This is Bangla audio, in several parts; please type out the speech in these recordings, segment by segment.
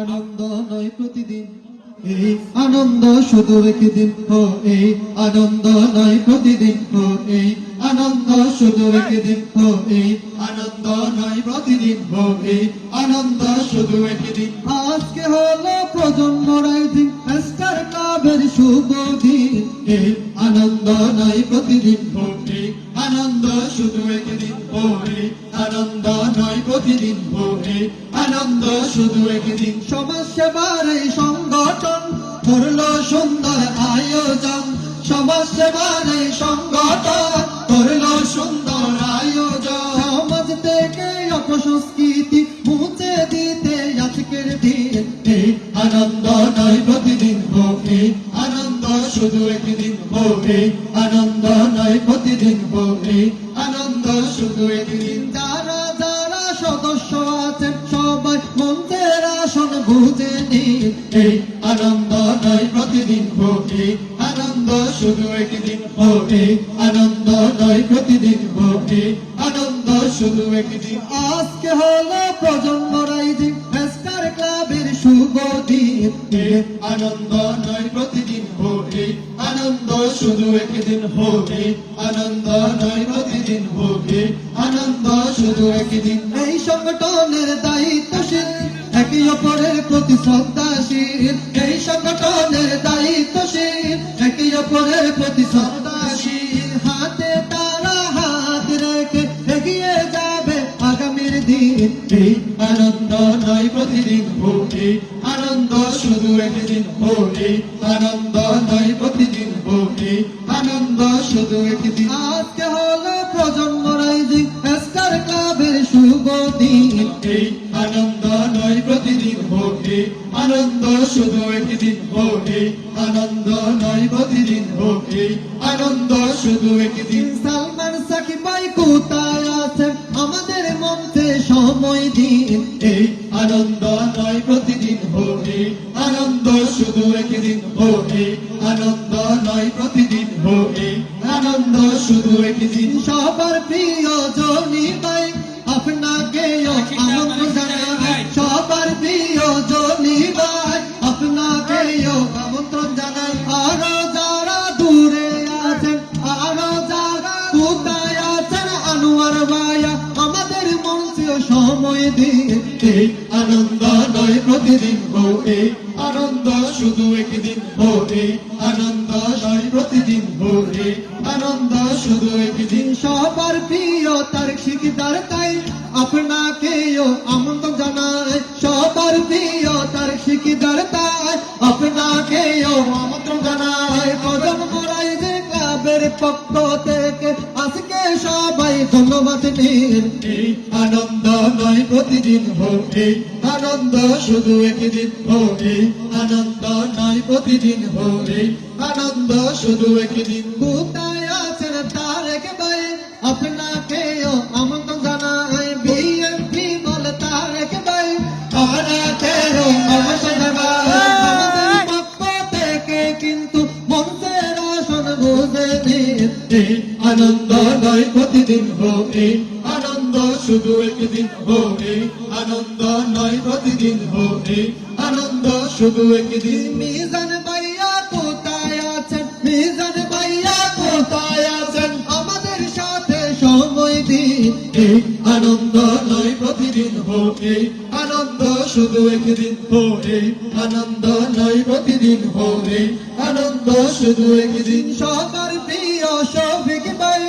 আনন্দ নয় প্রতিদিন, এই আনন্দ শুধু একদিন হো এই আনন্দ নয় প্রতিদিন হো এই আনন্দ শুধু একদিন হো এই আনন্দ নয় প্রতিদিন হো এই আনন্দ শুধু একদিন। আজকে হলো প্রজন্মরাই দিন স্টার ক্লাবের শুভ দিন। এই আনন্দ নয় প্রতিদিন হো এই আনন্দ শুধু একদিন হো এই শুধু একদিন সমাজ সেবার এই সংগঠন, করল সুন্দর আয়োজন। সমাজ সেবার এই সংগঠন, করল সুন্দর আয়োজন। সমাজ থেকে অপসংস্কৃতি মুছে দিতে আজকের দিন আনন্দ নয় প্রতিদিন আনন্দ শুধু একদিন হোকে আনন্দ নয় প্রতিদিন আনন্দ শুধু একদিন। যারা যারা সদস্য নিন আনন্দ নয় প্রতিদিন হোকে আনন্দ শুধু একদিন হোকে আনন্দ নয় প্রতিদিন হোকে আনন্দ শুধু একদিন। আজকে হলো প্রজন্ম রাইজিং স্টার ক্লাবের শুভ দিন আনন্দ নয় প্রতিদিন হোকে আনন্দ শুধু একদিন হোকে আনন্দ নয় প্রতিদিন হোকে আনন্দ শুধু একদিন। এই সংগঠনের দায়িত্বশীল, একে অপরের প্রতি শ্রদ্ধাশীল এই সংগঠনের দায়িত্বশীল একে অপরের প্রতি শ্রদ্ধাশীল হাতে তারা হাত রেখে এগিয়ে যাবে আগামীর দিন। আনন্দ নয় প্রতিদিন হোকে আনন্দ শুধু একদিন হোকে আনন্দ নয় প্রতিদিন হোকে আনন্দ শুধু একদিন। আজকে হলো প্রজন্ম রাইজিং। স্টার ক্লাবের শুভ দিন আনন্দ শুধু একদিন হোকে আনন্দ নয় প্রতিদিন হোকে আনন্দ শুধু একদিন সালমান সাকিব ভাই কোথায় আছেন? আমাদের মঞ্চে সময় দিন। এই আনন্দ নয় প্রতিদিন হোকে আনন্দ শুধু একদিন হোকে আনন্দ নয় প্রতিদিন হোকে আনন্দ শুধু একদিন সবার প্রিয় জনি ভাই আপনাকে আমন্ত্রণ জানাই। সবার প্রিয় ভাই আপনাকেও আমন্ত্রণ জানাই। আরও যারা দূরে আছেন, আরও যারা কোথায় আছেন, আনোয়ার ভাইয়া, আমাদের মঞ্চে সময় দিয়ে। এই আনন্দ নয় প্রতিদিন হোকে আনন্দ শুধু একদিন হোকে আনন্দ নয় প্রতিদিন হোকে আনন্দ শুধু একদিন। সবার প্রিয় তার শিকদার তাই, আপনাকেও পক্ষ থেকে আজকে সবাই ধন্যবাদ নিন আনন্দ নয় প্রতিদিন হোকে আনন্দ শুধু একদিন হোকে আনন্দ নয় প্রতিদিন হোকে আনন্দ শুধু একদিন। কোথায় আছেন তার ভাই আপনাকেও এই আনন্দ নয় প্রতিদিন হোকে আনন্দ শুধু একদিন হোকে আনন্দ নয় প্রতিদিন হোকে আনন্দ শুধু একদিন। মিজান ভাইয়া কোথায় আছেন? মিজান ভাইয়া কোথায় আছেন? আমাদের সাথে সময় দিন। এই আনন্দ নয় প্রতিদিন হোকে আনন্দ শুধু একদিন হোকে আনন্দ নয় প্রতিদিন হোকে আনন্দ শুধু একদিন। সবার প্রিয় শফিক ভাই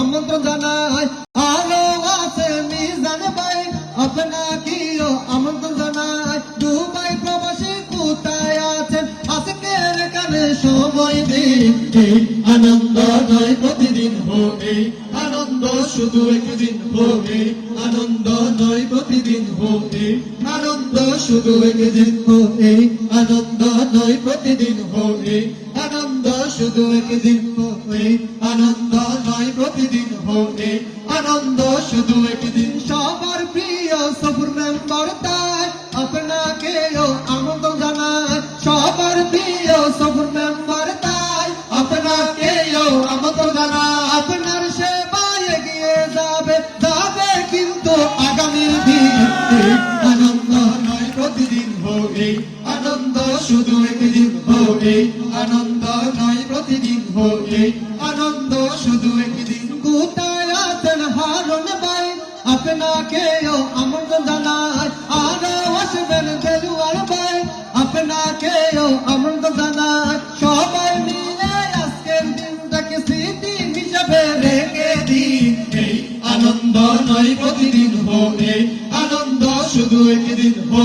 আমন্ত্রণ জানাই। আরও আছে মিজান ভাই, আপনাকেও আমন্ত্রণ জানাই। দুবাই প্রবাসী কোথায় আছেন? আজকের কানে সময় দিন আনন্দ নয় প্রতিদিন হোকে আনন্দ শুধু একদিন হোকে আনন্দ নয় প্রতিদিন হোকে আনন্দ শুধু একদিন হোকে আনন্দ নয় প্রতিদিন হোকে আনন্দ শুধু একদিন হয়ে আনন্দ নয়, প্রতিদিন হয়ে আনন্দ, শুধু একদিন। সবার প্রিয় সফর মেম্বার তাই আপনাকেও আমন্ত্রণ জানায়। সবার প্রিয় সফর মেম্বার তাই আপনাকেও আমন্ত্রণ জানায়। হো আনন্দ নয় প্রতিদিন হো আনন্দ শুধু একদিন। কোথায় আছেন হারুন ভাই আপনাকেও আমন্ত্রণ জানাই আরও আসবেন দেলুয়ার ভাই আপনাকেও আমন্ত্রণ জানাই সবাই মিলে আজকের দিনটাকে স্মৃতি হিসাবে রেখে দিন। আনন্দ নয় প্রতিদিন হো আনন্দ শুধু একদিন হো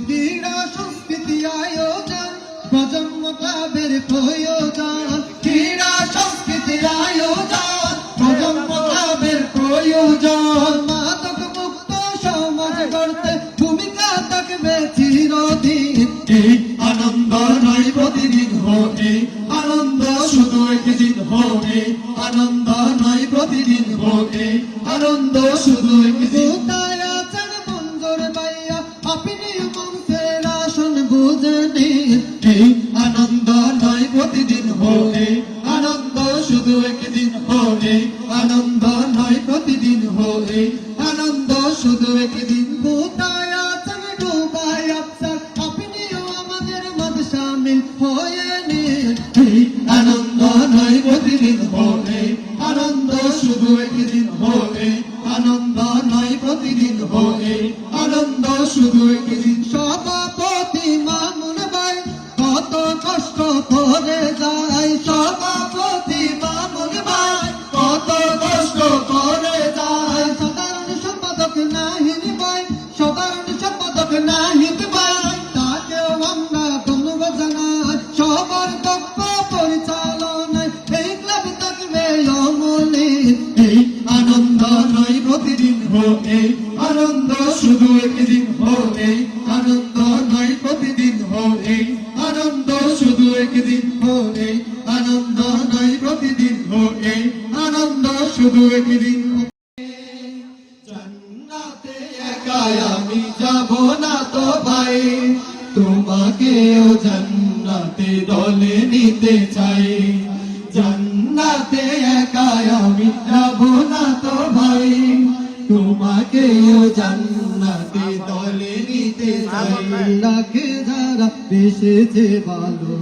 আনন্দ শুধু কোথায় আছেন মঞ্জুর ভাইয়া আপনি মঞ্চের আসন বুঝে এই আনন্দ নয় প্রতিদিন হো এই আনন্দ শুধু একদিন হো এই আনন্দ নয় প্রতিদিন হো এই আনন্দ শুধু একদিন আনন্দ শুধু একদিন সভাপতি মামুন কত কষ্ট করে যায়। সভাপতি মামুন ভাই, কত কষ্ট করে যায়। সাধারণ সম্পাদক নাহিন ভাই, সাধারণ সম্পাদক নাহিন ভাই, তাকেও আনন্দ নয় প্রতিদিন, হো, এই আনন্দ শুধু একদিন এই আনন্দ প্রতিদিন আনন্দ, শুধু একদিন আনন্দ প্রতিদিন আনন্দ, শুধু একদিন জান্নাতে একাই আমি যাব না তো ভাই, তোমাকেও জান্নাতে দলে নিতে চাই। জান্নাতে একাই আমি যাব না তো ভাই, তোমাকেও জান্নাতে দলে রাখে যারা বেসেছে ভালো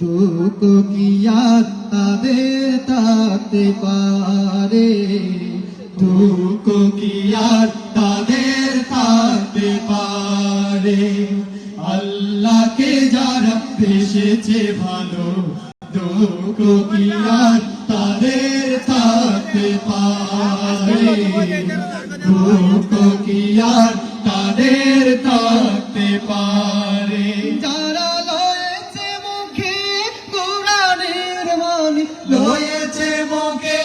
দুঃখ কি আর তাদের থাকতে পারে? দুঃখ কি আর তাদের পারে? আল্লাহকে যারা বেসেছে ভালো, দুঃখ কি আর তাদের থাকতে পারে? দুঃখ কি আর তাদের থাকতে পারে। যারা লয়েছে মুখে কোরআনের বাণী লয়েছে মুখে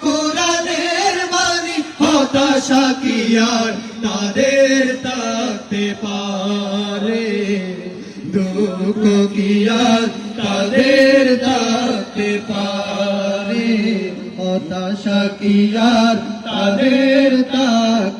কোরআনের বাণী হতাশা কি আর তাদের থাকতে পারে? দুঃখ কি আর তাদের থাকতে পারে? হতাশা কি আর তাদের থাকতে